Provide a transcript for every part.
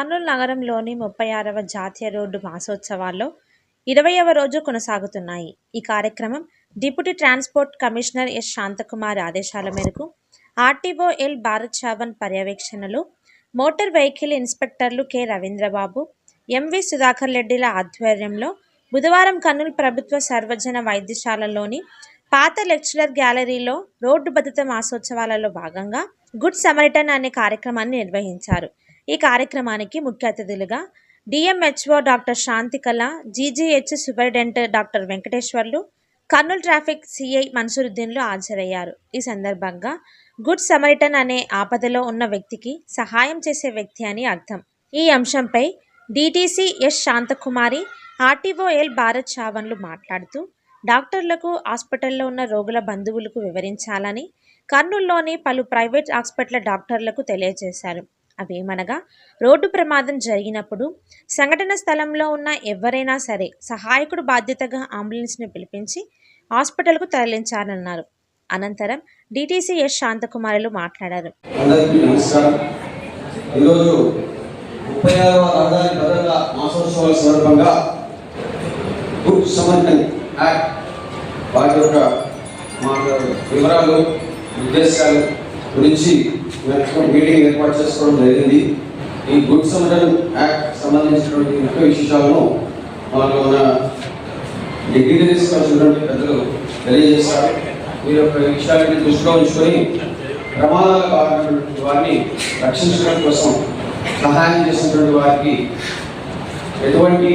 కర్నూలు నగరంలోని ముప్పై ఆరవ జాతీయ రోడ్డు మాసోత్సవాల్లో ఇరవైవ రోజు కొనసాగుతున్నాయి. ఈ కార్యక్రమం deputy transport commissioner S. Shanthakumar ఆదేశాల మేరకు ఆర్టీఓ ఎల్. భారత్ చావన్ పర్యవేక్షణలో మోటార్ వెహికల్ ఇన్స్పెక్టర్లు కె. రవీంద్రబాబు ఎంవి సుధాకర్ రెడ్డిల ఆధ్వర్యంలో బుధవారం కర్నూలు ప్రభుత్వ సర్వజన వైద్యశాలలోని పాత లెక్చరర్ గ్యాలరీలో రోడ్డు భద్రత మాసోత్సవాలలో భాగంగా గుడ్ సమరిటన్ అనే కార్యక్రమాన్ని నిర్వహించారు. ఈ కార్యక్రమానికి ముఖ్య అతిథులుగా DMHO doctor Shanthikala GGH superintendent doctor Venkateswarlu Kurnool traffic CI మన్సూరుద్దీన్లు హాజరయ్యారు. ఈ సందర్భంగా గుడ్ సమరిటన్ అనే ఆపదలో ఉన్న వ్యక్తికి సహాయం చేసే వ్యక్తి అని అర్థం. ఈ అంశంపై DTC S Shanthakumari RTO L Bharath చావన్లు మాట్లాడుతూ డాక్టర్లకు హాస్పిటల్లో ఉన్న రోగుల బంధువులకు వివరించాలని కర్నూలులోని పలు ప్రైవేట్ హాస్పిటల్ డాక్టర్లకు తెలియజేశారు. అవేమనగా రోడ్డు ప్రమాదం జరిగినప్పుడు సంఘటన స్థలంలో ఉన్న ఎవరైనా సరే సహాయకుడు బాధ్యతగా అంబులెన్స్ను పిలిపించి హాస్పిటల్కు తరలించాలన్నారు అనంతరం డిటిసి ఎస్. శాంతకుమారులు మాట్లాడారు. అందరికీ ఈరోజు ముప్పై ఆరవ రహదారి భద్రత మాసోత్సవాల సందర్భంగా గుడ్ సమర్థన్ యాక్ట్ వాటి యొక్క వివరాలు ఉద్దేశాలు గురించి మీటింగ్ ఏర్పాటు చేసుకోవడం జరిగింది. ఈ గుడ్ సమరన్ యాక్ట్ సంబంధించినటువంటి ముఖ్య విశేషాలను మనకు మన డిగ్రీస్ వచ్చినటువంటి పెద్దలు తెలియజేస్తారు. మీరు యొక్క విషయాలని దృష్టిలో ఉంచుకొని ప్రమాదాల కారణమైనటువంటి వారిని రక్షించడం కోసం సహాయం చేసినటువంటి వారికి ఎటువంటి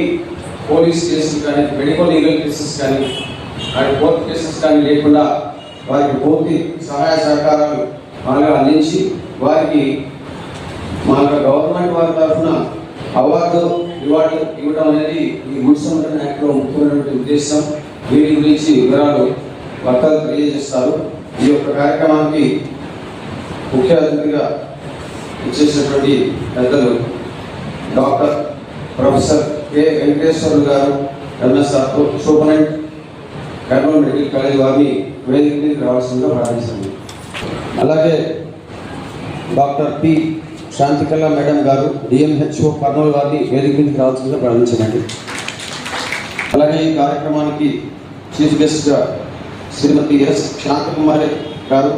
పోలీస్ కేసులు కానీ మెడికల్ లీగల్ కేసెస్ కానీ కోర్టు కేసెస్ కానీ లేకుండా వారికి పూర్తి సహాయ సహకారాలు బాగా అందించి వారికి మా యొక్క గవర్నమెంట్ వారి తరఫున అవార్డు రివార్డు ఇవ్వడం అనేది ఈ గుడ్ సంరక్షణ యాక్ట్లో ముఖ్యమైనటువంటి ఉద్దేశం. వీటి గురించి వివరాలు వక్తలు తెలియజేస్తారు. ఈ యొక్క కార్యక్రమానికి ముఖ్య అతిథిగా ఇచ్చేసినటువంటి పెద్దలు డాక్టర్ ప్రొఫెసర్ కె వెంకటేశ్వరులు గారు MSR superintendent Kurnool medical college వారిని వేదిక మీదకి రావాల్సిందిగా ప్రార్థిస్తుంది అలాగే doctor P. Shanthikala madam garu DMHO Kurnool వారిని వేదిక మీదకి రావాల్సిందిగా ప్రారంభించండి అలాగే ఈ కార్యక్రమానికి చీఫ్ గెస్ట్గా శ్రీమతి ఎస్. శాంతకుమారి గారు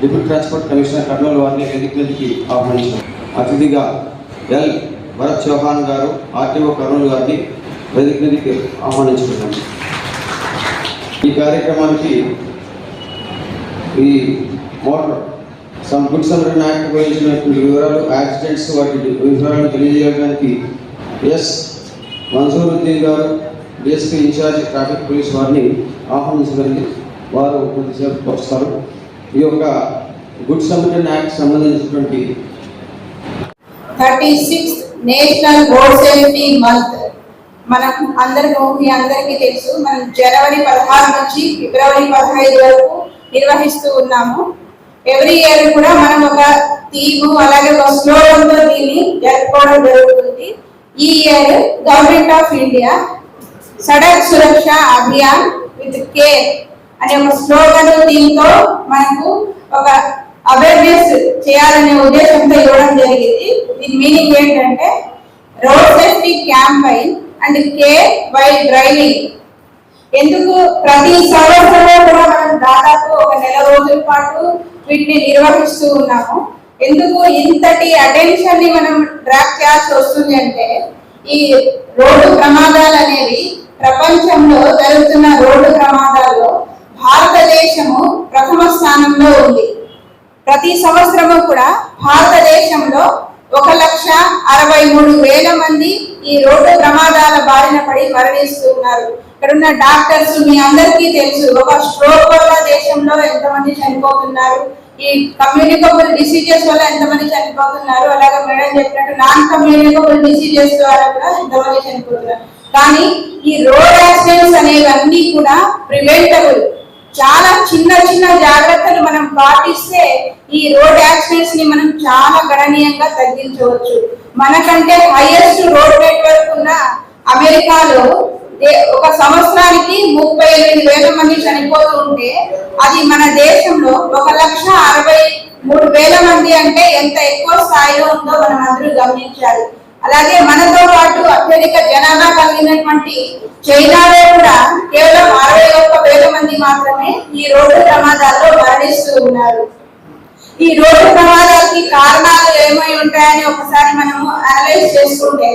డిప్యూటీ ట్రాన్స్పోర్ట్ కమిషనర్ కర్నూలు వారిని వేదిక మీదకి ఆహ్వానించారు. అతిథిగా ఎల్. భరత్ చౌహాన్ గారు ఆర్టీఓ కర్నూలు గారిని వేదిక మీదకి ఆహ్వానించుకున్నాను ఈ కార్యక్రమానికి ఈ మోటార్ సమ్ గుడ్ సంరక్షణ యాక్ట్ గురించినటువంటి వివరాలు యాక్సిడెంట్స్ వాటి వివరాలను తెలియజేయడానికి ఎస్ మన్సూరుద్దీన్ గారు డిఎస్పీ ఇన్ఛార్జ్ ట్రాఫిక్ పోలీస్ వారిని ఆహ్వానించడానికి వారు కొద్దిసేపు వస్తారు. ఈ యొక్క గుడ్ సంరక్షణ యాక్ట్ సంబంధించినటువంటి thirty six national road safety month. మనం అందరికీ మీ అందరికీ తెలుసు మనం జనవరి పదహారు నుంచి ఫిబ్రవరి పదహైదు వరకు నిర్వహిస్తూ ఉన్నాము. ఎవ్రీ ఇయర్ కూడా మనం ఒక థీము అలాగే ఒక స్లోగన్తో దీన్ని జరుపుకోవడం జరుగుతుంది. ఈ year government of India Sadak Suraksha Abhiyan with care అనే ఒక స్లోగన్ దీంతో మనకు ఒక అవేర్నెస్ చేయాలనే ఉద్దేశంతో ఇవ్వడం జరిగింది. దీని మీనింగ్ ఏంటంటే road safety campaign and care while driving ఎందుకు ప్రతి సంవత్సరంలో కూడా మనం దాదాపు ఒక నెల రోజుల పాటు వీటిని నిర్వహిస్తూ ఉన్నాము. ఎందుకు ఇంతటి అటెన్షన్ని మనం డ్రాప్ చేయాల్సి వస్తుంది అంటే ఈ రోడ్డు ప్రమాదాలు అనేవి ప్రపంచంలో జరుగుతున్న రోడ్డు ప్రమాదాల్లో భారతదేశము ప్రథమ స్థానంలో ఉంది. ప్రతి సంవత్సరము కూడా భారతదేశంలో ఒక లక్ష అరవై మూడు వేల మంది ఈ రోడ్డు ప్రమాదాల బారిన పడి మరణిస్తున్నారు. ఇక్కడ ఉన్న డాక్టర్స్ మీ అందరికీ తెలుసు ఒక స్ట్రోక్ వల్ల దేశంలో ఎంతమంది చనిపోతున్నారు ఈ కమ్యూనికబుల్ డిసీజెస్ వల్ల ఎంతమంది చనిపోతున్నారు అలాగే మేడం చెప్పినట్టు నాన్ కమ్యూనికబుల్ డిసీజెస్ ద్వారా కూడా ఎంతమంది చనిపోతున్నారు. కానీ ఈ రోడ్ యాక్సిడెంట్స్ అనేవన్నీ కూడా ప్రివెంటబుల్. చాలా చిన్న చిన్న జాగ్రత్తలు మనం పాటిస్తే ఈ రోడ్ యాక్సిడెంట్స్ని మనం చాలా గణనీయంగా తగ్గించవచ్చు. మనకంటే హైయెస్ట్ రోడ్ నెట్వర్క్ ఉన్న అమెరికాలో ఒక సంవత్సరానికి ముప్పై ఎనిమిది వేల మంది చనిపోతూ ఉంటే అది మన దేశంలో ఒక లక్ష అరవై మూడు వేల మంది అంటే ఎంత ఎక్కువ స్థాయిలో ఉందో మనం అందరూ గమనించాలి. అలాగే మనతో పాటు అత్యధిక జనాభా కలిగినటువంటి చైనాలో కూడా కేవలం అరవై ఒక్క వేల మంది మాత్రమే ఈ రోడ్డు ప్రమాదాల్లో మరణిస్తూ ఉన్నారు. ఈ రోడ్డు ప్రమాదాలకి కారణాలు ఏమై ఉంటాయని ఒకసారి మనము అనలైజ్ చేసుకుంటే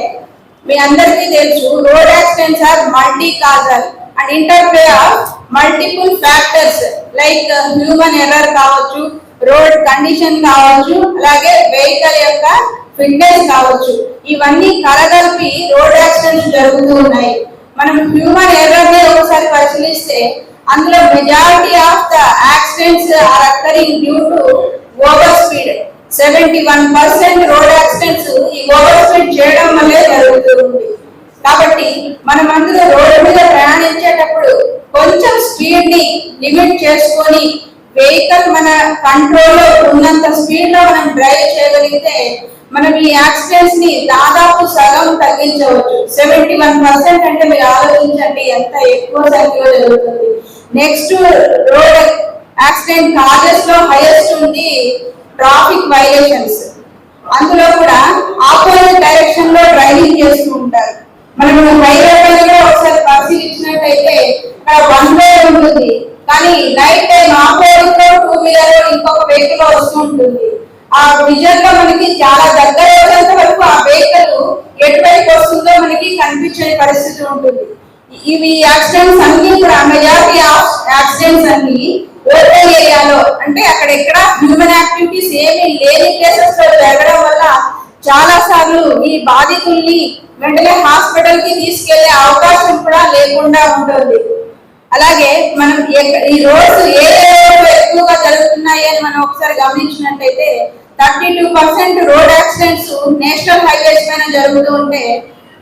మీ అందరికీ తెలుసు road accidents are multi causal and interplay of multiple factors like human error కావచ్చు రోడ్ కండిషన్ కావచ్చు అలాగే వెహికల్ యొక్క ఫిట్నెస్ కావచ్చు. ఇవన్నీ కలగలిపి రోడ్ యాక్సిడెంట్స్ జరుగుతూ ఉన్నాయి. మనం హ్యూమన్ ఎర్రర్ని ఒకసారి పరిశీలిస్తే అందులో majority of the accidents are occurring due to over speed seventy one percent road accidents ఈ ఓవర్ స్పీడ్ చేయడం వల్లే జరుగుతుంది. కాబట్టి మనం అందరూ రోడ్డు మీద ప్రయాణించేటప్పుడు కొంచెం స్పీడ్ని లిమిట్ చేసుకొని వెహికల్ మన కంట్రోల్లో ఉన్నంత స్పీడ్లో మనం డ్రైవ్ చేయగలిగితే మనం ఈ యాక్సిడెంట్స్ని దాదాపు సగం తగ్గించవచ్చు. సెవెంటీ వన్ పర్సెంట్ అంటే మీరు ఆలోచించండి ఎంత ఎక్కువ సంఖ్యలో జరుగుతుంది. నెక్స్ట్ రోడ్ యాక్సిడెంట్ కాజెస్లో హైయెస్ట్ ఉంది. Traffic violations. అందులో కూడా ఆపోజిట్ డైరెక్షన్లో డ్రైవింగ్ చేస్తూ ఉంటారు. మనం హైదరాబాద్ ఒకసారి పరిశీలించినట్టయితే అక్కడ వన్ వే ఉంటుంది. కానీ నైట్ టైం ఆపోజిట్లో టూ వీలర్ ఇంకొక వెహికల్ వస్తూ ఉంటుంది. ఆ విజన్లో మనకి చాలా దగ్గర వచ్చేంత వరకు ఆ వెహికల్ ఎటువైపు వస్తుందో మనకి కనిపించే పరిస్థితి ఉంటుంది. ఇవి యాక్సిడెంట్స్ అన్ని కూడా మెజారిటీ ఆఫ్ యాక్సిడెంట్స్ అన్ని ఓపెన్ ఏరియాలో అంటే అక్కడ ఎక్కడ హ్యూమన్ యాక్టివిటీస్ ఏమీ లేని ప్లేసెస్లో జరగడం వల్ల చాలా సార్లు ఈ బాధితుల్ని వెంటనే హాస్పిటల్కి తీసుకెళ్ళే అవకాశం కూడా లేకుండా ఉంటుంది అలాగే మనం ఈ రోడ్స్ ఏ ఎక్కువగా జరుగుతున్నాయి అని మనం ఒకసారి గమనించినట్టయితే thirty two percent road accidents national highways పైన జరుగుతూ ఉంటే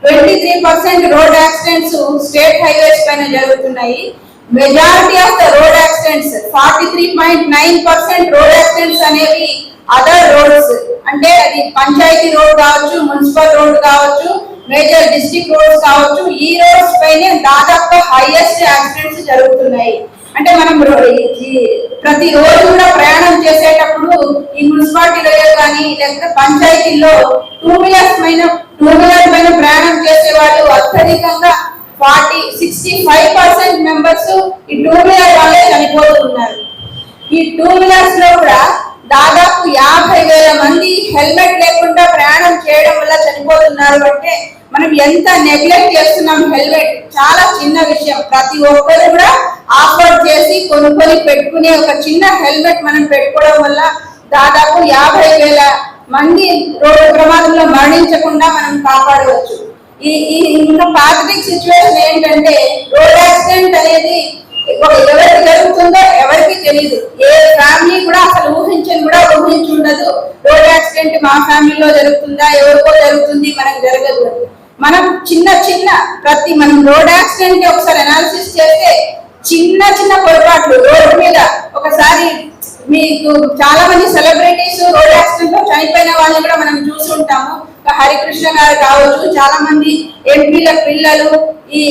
twenty three percent road accidents state highways పైన జరుగుతున్నాయి majority of the road accidents forty three point nine percent road accidents అనేవి అదర్ రోడ్స్ అంటే అది పంచాయతీ రోడ్ కావచ్చు మున్సిపల్ రోడ్ కావచ్చు మేజర్ డిస్ట్రిక్ట్ రోడ్స్ కావచ్చు ఈ రోడ్స్ పైనే దాదాపు హైయెస్ట్ యాక్సిడెంట్స్ జరుగుతున్నాయి. అంటే మనం ప్రతి రోజు కూడా ప్రయాణం చేసేటప్పుడు ఈ మున్సిపాలిటీలో కానీ లేకపోతే పంచాయతీల్లో టూ వీలర్స్ పైన టూ వీలర్ పైన ప్రయాణం చేసే వాళ్ళు అత్యధికంగా forty sixty five percent members ఈ టూ వీలర్ వల్లే చనిపోతున్నారు. ఈ టూ వీలర్స్లో కూడా దాదాపు యాభై వేల మంది హెల్మెట్ లేకుండా ప్రయాణం చేయడం వల్ల చనిపోతున్నారు అంటే మనం ఎంత నెగ్లెక్ట్ చేస్తున్నాం హెల్మెట్ చాలా చిన్న విషయం. ప్రతి ఒక్కరు కూడా ఆఫర్ చేసి కొనుక్కొని పెట్టుకునే ఒక చిన్న హెల్మెట్ మనం పెట్టుకోవడం వల్ల దాదాపు యాభై వేల మంది రోడ్డు ప్రమాదంలో మరణించకుండా మనం కాపాడవచ్చు. ఈ ఇంకా పాథటిక్ సిచ్యువేషన్ ఏంటంటే రోడ్ యాక్సిడెంట్ అనేది ఎవరికి జరుగుతుందో ఎవరికి తెలియదు ఏ ఫ్యామిలీ కూడా అసలు ఊహించని కూడా ఊహించి ఉండదు. రోడ్ యాక్సిడెంట్ మా ఫ్యామిలీలో జరుగుతుందా ఎవరికో జరుగుతుంది మనకు జరగదు. మనం చిన్న చిన్న ప్రతి మనం రోడ్ యాక్సిడెంట్ ఒకసారి అనాలిసిస్ చేస్తే చిన్న చిన్న పొరపాట్లు రోడ్డు మీద ఒకసారి మీకు చాలా మంది సెలబ్రిటీస్ రోడ్ యాక్సిడెంట్లో చనిపోయిన వాళ్ళని కూడా మనం చూసి ఉంటాము హరికృష్ణ గారు కావచ్చు చాలా మంది ఎంపీల పిల్లలు ఈ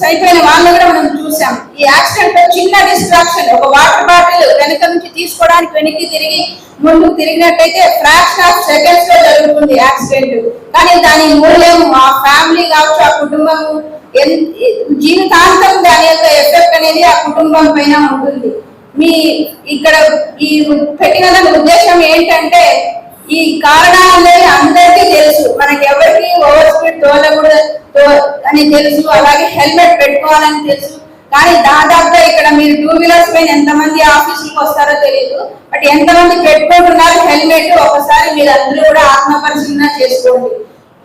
చనిపోయిన వాళ్ళని కూడా మనం చూసాం. ఈ యాక్సిడెంట్లో చిన్న డిస్ట్రాక్షన్ ఒక వాటర్ బాటిల్ వెనక నుంచి తీసుకోవడానికి వెనక్కి తిరిగి ముందుకు తిరిగినట్టయితే ఫ్రాక్షన్ ఆఫ్ సెకండ్స్లో జరుగుతుంది యాక్సిడెంట్. కానీ దాని మూల్యం ఆ ఫ్యామిలీ కావచ్చు ఆ కుటుంబం ఎన్- జీవితాంతం దాని యొక్క ఎఫెక్ట్ అనేది ఆ కుటుంబం పైన ఉంటుంది. మీ ఇక్కడ ఈ పెట్టిన దాని ఉద్దేశం ఏంటంటే ఈ కారణాలు అందరికీ తెలుసు. మనకి ఎవరికి ఓవర్ స్పీడ్ తోలకూడదు అని తెలుసు. అలాగే హెల్మెట్ పెట్టుకోవాలని తెలుసు. కానీ దాదాపుగా ఇక్కడ మీరు టూ వీలర్స్ పైన ఎంతమంది ఆఫీసులకు వస్తారో తెలియదు బట్ ఎంతమంది పెట్టుకుంటున్నారు హెల్మెట్ ఒకసారి మీరు అందరూ కూడా ఆత్మ పరిశీలన చేసుకోండి.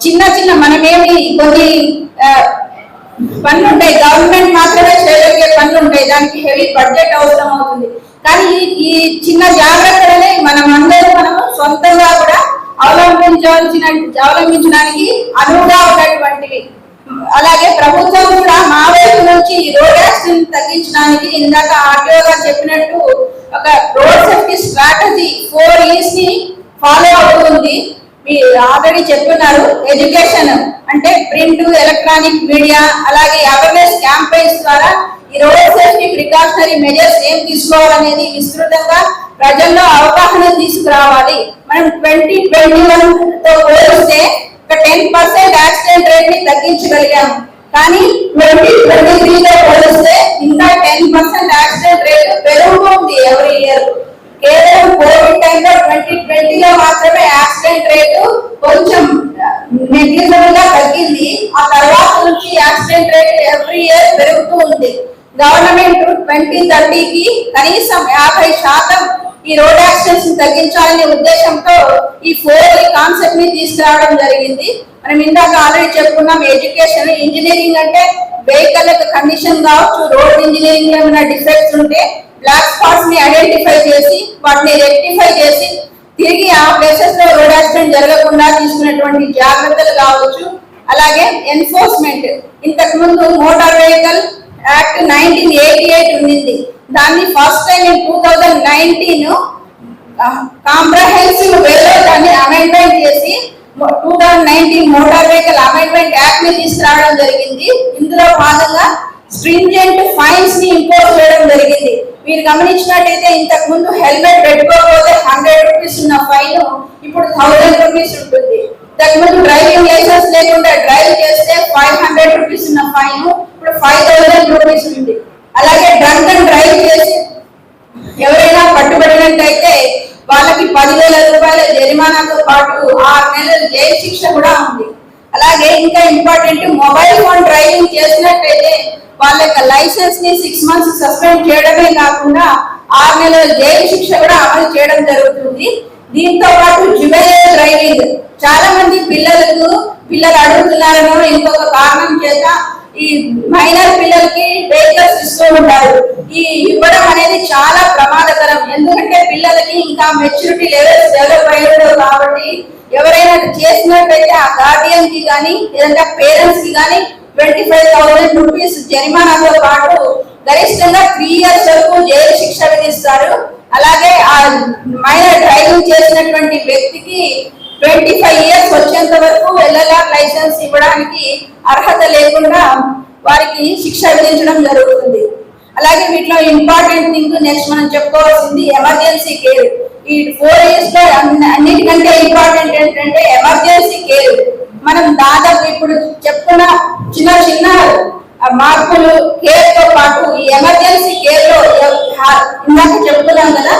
చిన్న చిన్న మనమేమి కొన్ని పనులు ఉంటాయి గవర్నమెంట్ మాత్రమే చేయగలిగే పనులు ఉంటాయి దానికి హెవీ బడ్జెట్ అవసరం అవుతుంది. కానీ ఈ- ఈ చిన్న జాగ్రత్తలనే మనం అందరూ మనము సొంతంగా కూడా అవలంబించాల్సిన అవలంబించడానికి అనువుగా ఉన్నటువంటివి. అలాగే ప్రభుత్వం కూడా మా వైపు నుంచి ఈ రోడ్ యాక్సిడెంట్ తగ్గించడానికి ఇందాక ఆర్టీఓ గారు చెప్పినట్టు ఒక రోడ్ సేఫ్టీ స్ట్రాటజీ ఫోర్ ఇయర్స్ని ఫాలో అవుతుంది. మీరు ఆల్రెడీ చెప్తున్నారు ఎడ్యుకేషన్ అంటే ప్రింట్ ఎలక్ట్రానిక్ మీడియా అలాగే అవేర్నెస్ క్యాంపెయిన్స్ ద్వారా ఈ రోడ్ సేఫ్టీ ప్రికాషనరీ మెజర్స్ ఏం తీసుకోవాలనేది విస్తృతంగా ప్రజల్లో అవగాహన తీసుకురావాలి. మనం ట్వంటీ ట్వంటీ వన్తో పోలిస్తే ఒక టెన్ పర్సెంట్ యాక్సిడెంట్ రేట్ని తగ్గించగలిగాం. కానీ ట్వంటీ ట్వంటీ త్రీలో పోలిస్తే ఇంకా టెన్ పర్సెంట్ యాక్సిడెంట్ రేట్ పెరుగుతుంది ఎవరి ఇయర్ కేవలం కోవిడ్ టైంలో ట్వంటీ ట్వంటీలో మాత్రమే యాక్సిడెంట్ రేటు కొంచెం నెగ్లిజబుల్గా తగ్గింది. ఆ తర్వాత నుంచి యాక్సిడెంట్ రేట్ ఎవ్రీ ఇయర్ పెరుగుతూ ఉంది. గవర్నమెంట్ ట్వంటీ థర్టీకి కనీసం యాభై శాతం ఈ రోడ్ యాక్సిడెంట్స్ తగ్గించాలనే ఉద్దేశంతో ఈ ఫోర్ కాన్సెప్ట్ని తీసుకురావడం జరిగింది. మనం ఇందాక ఆల్రెడీ చెప్పుకున్నాం ఎడ్యుకేషన్ ఇంజనీరింగ్ అంటే వెహికల్ యొక్క కండిషన్ కావచ్చు రోడ్ ఇంజనీరింగ్లో ఏమైనా డిఫెక్ట్స్ ఉంటే బ్లాక్ స్పాట్స్ని ఐడెంటిఫై చేసి వాటిని రెక్టిఫై చేసి తిరిగి ఆ ప్లేసెస్లో రోడ్ యాక్సిడెంట్ జరగకుండా తీసుకున్నటువంటి జాగ్రత్తలు కావచ్చు. అలాగే ఎన్ఫోర్స్మెంట్ ఇంతకు ముందు motor vehicle act nineteen eighty eight ఉండింది దాన్ని first time in two thousand nineteen comprehensive వేలో దాన్ని అమెండ్మెంట్ చేసి two thousand nineteen motor vehicle amendment యాక్ట్ని తీసుకురావడం జరిగింది. ఇందులో భాగంగా స్ట్రింజెంట్ ఫైన్స్ని ఇంపోజ్ చేయడం జరిగింది. మీరు గమనించినట్టయితే ఇంతకు ముందు హెల్మెట్ పెట్టుకోకపోతే హండ్రెడ్ రూపీస్ ఉన్న ఫైన్ ఇప్పుడు థౌసండ్ రూపీస్ ఉంటుంది. ఇంతకు ముందు డ్రైవింగ్ లైసెన్స్ లేకుండా డ్రైవ్ చేస్తే ఫైవ్ హండ్రెడ్ రూపీస్ ఉన్న ఫైన్ ఫైవ్ థౌసండ్ రూపీస్ ఉంది. అలాగే డ్రంక్ అండ్ డ్రైవ్ చేసి ఎవరైనా పట్టుబడినట్టయితే వాళ్ళకి పదివేల రూపాయల జరిమానాతో పాటు ఆరు నెలల జైలు శిక్ష కూడా ఉంది. అలాగే ఇంకా ఇంపార్టెంట్ మొబైల్ ఫోన్ డ్రైవింగ్ చేసినట్టయితే వాళ్ళ యొక్క లైసెన్స్ని సిక్స్ మంత్స్ సస్పెండ్ చేయడమే కాకుండా ఆరు నెలల జైలు శిక్ష కూడా అమలు చేయడం జరుగుతుంది. దీంతో పాటు జువెనైల్ డ్రైవింగ్ చాలా మంది పిల్లలకు పిల్లలు అడుగుతున్నారనో ఇంకొక కారణం చేత ఈ మైనర్ పిల్లలకి వెహికల్స్ ఇస్తూ ఉంటారు. ఈ ఇవ్వడం అనేది చాలా ప్రమాదకరం. ఎందుకంటే పిల్లలకి ఇంకా మెచ్యూరిటీ లెవెల్స్ డెవలప్ అయ్యడం కాబట్టి ఎవరైనా చేసినట్టయితే ఆ గార్డియన్కి కానీ లేదంటే పేరెంట్స్కి కానీ ట్వంటీ ఫైవ్ థౌసండ్ రూపీస్ జరిమానాతో పాటు గరిష్టంగా త్రీ ఇయర్స్ వరకు జైలు శిక్ష విధిస్తారు. అలాగే ఆ మైనర్ డ్రైవింగ్ చేసినటువంటి వ్యక్తికి ట్వంటీ ఫైవ్ ఇయర్స్ వచ్చేంత వరకు ఎల్ఎల్ఆర్ లైసెన్స్ ఇవ్వడానికి అర్హత లేకుండా వారికి శిక్ష విధించడం జరుగుతుంది. అలాగే వీటిలో ఇంపార్టెంట్ థింగ్ నెక్స్ట్ మనం చెప్పుకోవాల్సింది ఎమర్జెన్సీ కేర్. ఈ ఫోర్ ఇయర్స్లో అన్నిటికంటే ఇంపార్టెంట్ ఏంటంటే ఎమర్జెన్సీ కేర్. మనం దాదాపు ఇప్పుడు చెప్పుకున్న చిన్న చిన్న మార్పులు కేర్తో పాటు ఈ ఎమర్జెన్సీ కేర్లో ఇందాక చెప్పుకున్నాం కదా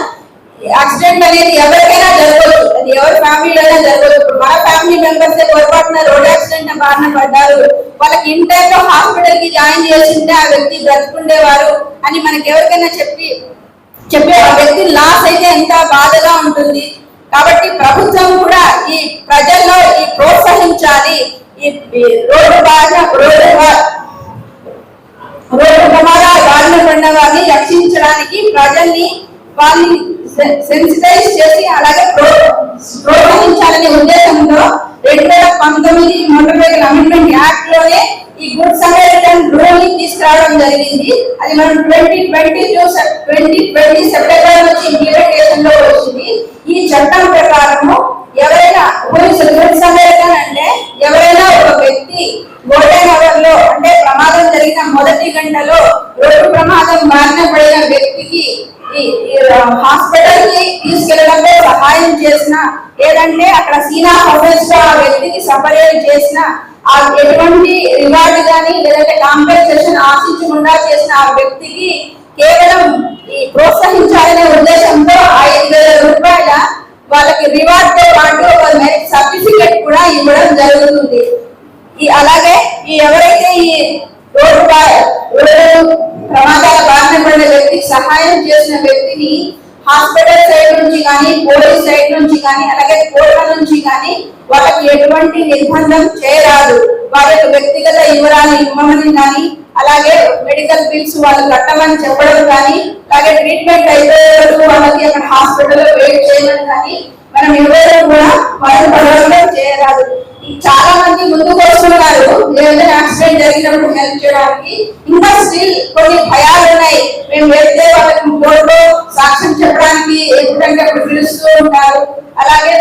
యాక్సిడెంట్ అనేది ఎవరికైనా జరగవచ్చు అది ఎవరి ఫ్యామిలీలో అయినా జరగవచ్చు మన ఫ్యామిలీ మెంబర్స్ పొరపాటున రోడ్ యాక్సిడెంట్ బారిన పడ్డారు. వాళ్ళకి ఇన్ హాస్పిటల్కి జాయిన్ చేసింటే ఆ వ్యక్తి బ్రతుకుండేవారు అని మనకి ఎవరికైనా చెప్పి చెప్పే ఆ వ్యక్తి లాస్ అయితే ఎంత బాధగా ఉంటుంది. కాబట్టి ప్రభుత్వం కూడా ఈ ప్రజల్లో ఈ ప్రోత్సహించాలి. ఈ రోడ్డు బాధ రోడ్డు బా- రోడ్డు బారిన పడిన వారిని రక్షించడానికి ప్రజల్ని వాళ్ళని సెన్సిటైజ్ చేసి అలాగే ప్రో- ప్రోత్సహించాలనే ఉద్దేశంతో రెండు వేల పంతొమ్మిది మోటార్ అమెండ్మెంట్ యాక్ట్లోనే ఈ గుడ్ సమరిటన్ రూల్ని తీసుకురావడం జరిగింది. అది మనం twenty twenty two twenty twenty September నుంచి ఇంప్లిమెంటేషన్లో వచ్చింది. ఈ చట్టం ప్రకారము ఎవరైనా పోలీసులు గుడ్ సమేటన్ అంటే ఎవరైనా ఒక వ్యక్తి గోల్డెన్ అవర్లో అంటే చేసిన మొదటి గంటలో రోడ్డు ప్రమాదం బారిన పడిన వ్యక్తికి హాస్పిటల్కి తీసుకెళ్ళడంలో సహాయం చేసిన లేదంటే అక్కడ సీనా హౌసెస్ ఆ వ్యక్తికి సపరేట్ చేసిన ఆ ఎటువంటి రివార్డ్ కానీ లేదంటే కాంపెన్సేషన్ ఆశించకుండా చేసిన ఆ వ్యక్తికి కేవలం ఈ ప్రోత్సహించాలనే ఉద్దేశంతో ఆ ఐదు వేల రూపాయల వాళ్ళకి రివార్డ్తో పాటు ఒక మెరిట్ కూడా ఇవ్వడం జరుగుతుంది. ఈ అలాగే ఈ ఎవరైతే ఈ రోడ్డు బా- రోడ్డు ప్రమాదాల బారిన పడిన వ్యక్తికి చేసిన వ్యక్తిని హాస్పిటల్ సైడ్ నుంచి కానీ పోలీస్ సైడ్ నుంచి కానీ అలాగే కోర్టుల నుంచి కానీ వాళ్ళకి ఎటువంటి నిర్బంధం చేయరాదు. వాళ్ళ వ్యక్తిగత వివరాలు ఇవ్వమని కానీ అలాగే మెడికల్ బిల్స్ వాళ్ళు కట్టమని చెప్పడం కానీ అలాగే ట్రీట్మెంట్ అయిపోయే వాళ్ళకి అక్కడ హాస్పిటల్లో వెయిట్ చేయమని కానీ మనం ఎవరు కూడా వాళ్ళు చేయరాదు. చాలా మంది ముందుకు వస్తున్నారు. ఏదైనా యాక్సిడెంట్ జరిగినప్పుడు హెల్ప్ చేయడానికి. ఇంకా స్టిల్ కొన్ని భయాలు ఉన్నాయి. మేము వెళ్తే వాళ్ళకి కోర్టులో సాక్ష్యం చెప్పడానికి ఎప్పుడంటే అప్పుడు పిలుస్తూ ఉంటారు. అలాగే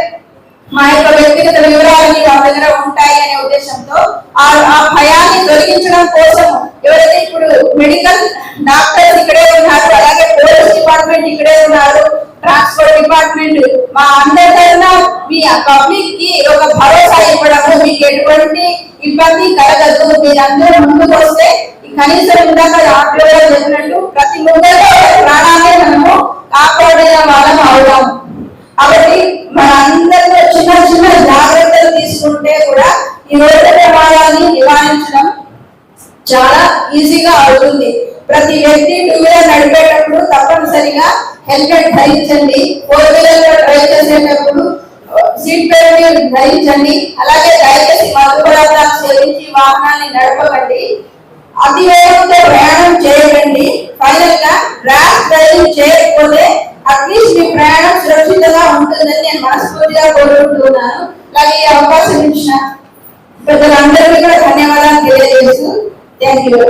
మా యొక్క వ్యక్తిగత వివరాలు మీ దగ్గర ఉంటాయి అనే ఉద్దేశంతో ఆ భయాన్ని తొలగించడం కోసం ఎవరైతే ఇప్పుడు మెడికల్ డాక్టర్స్ ఇక్కడే ఉన్నారు అలాగే పోలీస్ డిపార్ట్మెంట్ ఇక్కడే ఉన్నారు ట్రాన్స్పోర్ట్ డిపార్ట్మెంట్ మా అందరి మీ పబ్లిక్కి ఒక భరోసా ఇవ్వడము మీకు ఎటువంటి ఇబ్బంది కలగదు. మీరందరూ ముందుకు వస్తే కనీసం ఇందాక ఆటలో చెప్పినట్టు ప్రతి ముందర ప్రాణాన్ని మనము కాపాడే వాళ్ళం అవుతాం కాబట్టి మన తీసుకుంటే కూడా ఈ రోడ్డు ప్రమాదాన్ని నివారించడం చాలా ఈజీగా అవుతుంది. ప్రతి వ్యక్తి టూ వీలర్ నడిపేటప్పుడు తప్పనిసరిగా హెల్మెట్ ధరించండి. ఫోర్ వీలర్లో డ్రైవ్ చేసేటప్పుడు సీట్ బెల్ట్ ధరించండి. అలాగే దయచేసి మధు పదార్థాలు సేవించి వాహనాన్ని నడపకండి. అతివేగంతో ప్రయాణం చేయకండి ఫైనల్గా ర్యాష్ డ్రైవింగ్ చేయకపోతే అట్లీస్ట్ మీ ప్రయాణం సురక్షితంగా ఉంటుందని నేను మనస్ఫూర్తిగా కోరుకుంటున్నాను. అలాగే ఈ అవకాశం ఇచ్చిన ప్రజలందరికీ కూడా ధన్యవాదాలు తెలియజేస్తూ థ్యాంక్ యూ